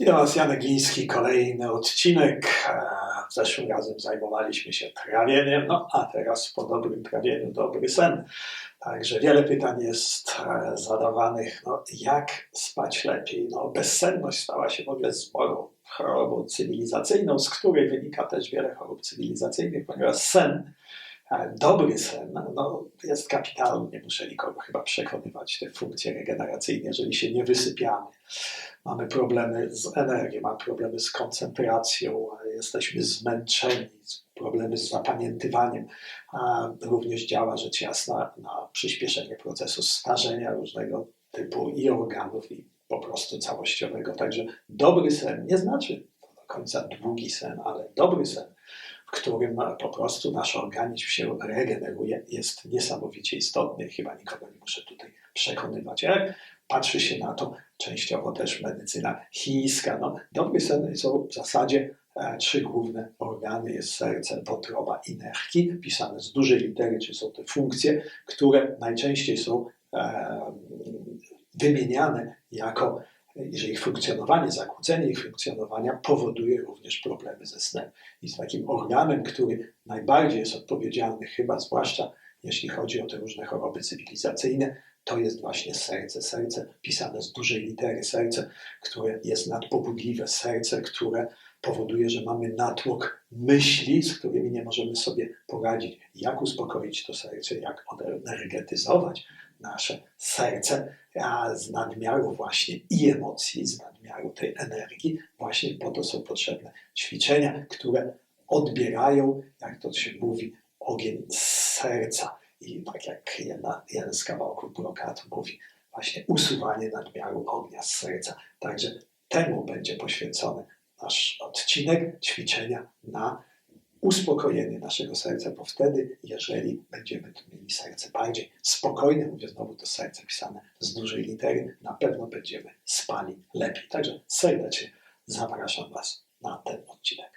Janek Gliński, kolejny odcinek. E, Zeszłym razem zajmowaliśmy się trawieniem, no a teraz po dobrym trawieniu dobry sen. Także wiele pytań jest e, zadawanych, no jak spać lepiej? No bezsenność stała się w ogóle sporą chorobą cywilizacyjną, z której wynika też wiele chorób cywilizacyjnych, ponieważ sen, e, dobry sen, no, jest kapitalny, nie muszę nikogo chyba przekonywać, te funkcje regeneracyjne, jeżeli się nie wysypiamy mamy problemy z energią, mamy problemy z koncentracją, jesteśmy zmęczeni, problemy z zapamiętywaniem. A również działa rzecz jasna na przyspieszenie procesu starzenia różnego typu i organów, i po prostu całościowego. Także dobry sen nie znaczy do końca długi sen, ale dobry sen, w którym po prostu nasz organizm się regeneruje, jest niesamowicie istotny. Chyba nikogo nie muszę tutaj przekonywać. Jak patrzy się na to częściowo też medycyna chińska. No, dobry sen są w zasadzie e, trzy główne organy. Jest serce, wątroba i nerki, pisane z dużej litery, czyli są te funkcje, które najczęściej są e, wymieniane jako jeżeli funkcjonowanie, zakłócenie ich funkcjonowania powoduje również problemy ze snem. I z takim organem, który najbardziej jest odpowiedzialny, chyba zwłaszcza jeśli chodzi o te różne choroby cywilizacyjne, to jest właśnie serce. Serce pisane z dużej litery, serce, które jest nadpobudliwe, serce, które powoduje, że mamy natłok myśli, z którymi nie możemy sobie poradzić. Jak uspokoić to serce, jak odenergetyzować nasze serce a z nadmiaru właśnie i emocji, z nadmiaru tej energii. Właśnie po to są potrzebne ćwiczenia, które odbierają, jak to się mówi, ogień z serca. I tak jak jedna, jeden z kawałków brokatu mówi, właśnie usuwanie nadmiaru ognia z serca. Także temu będzie poświęcony nasz odcinek ćwiczenia na uspokojenie naszego serca, bo wtedy, jeżeli będziemy tu mieli serce bardziej spokojne, mówię znowu to serce pisane z dużej litery, na pewno będziemy spali lepiej. Także serdecznie zapraszam Was na ten odcinek.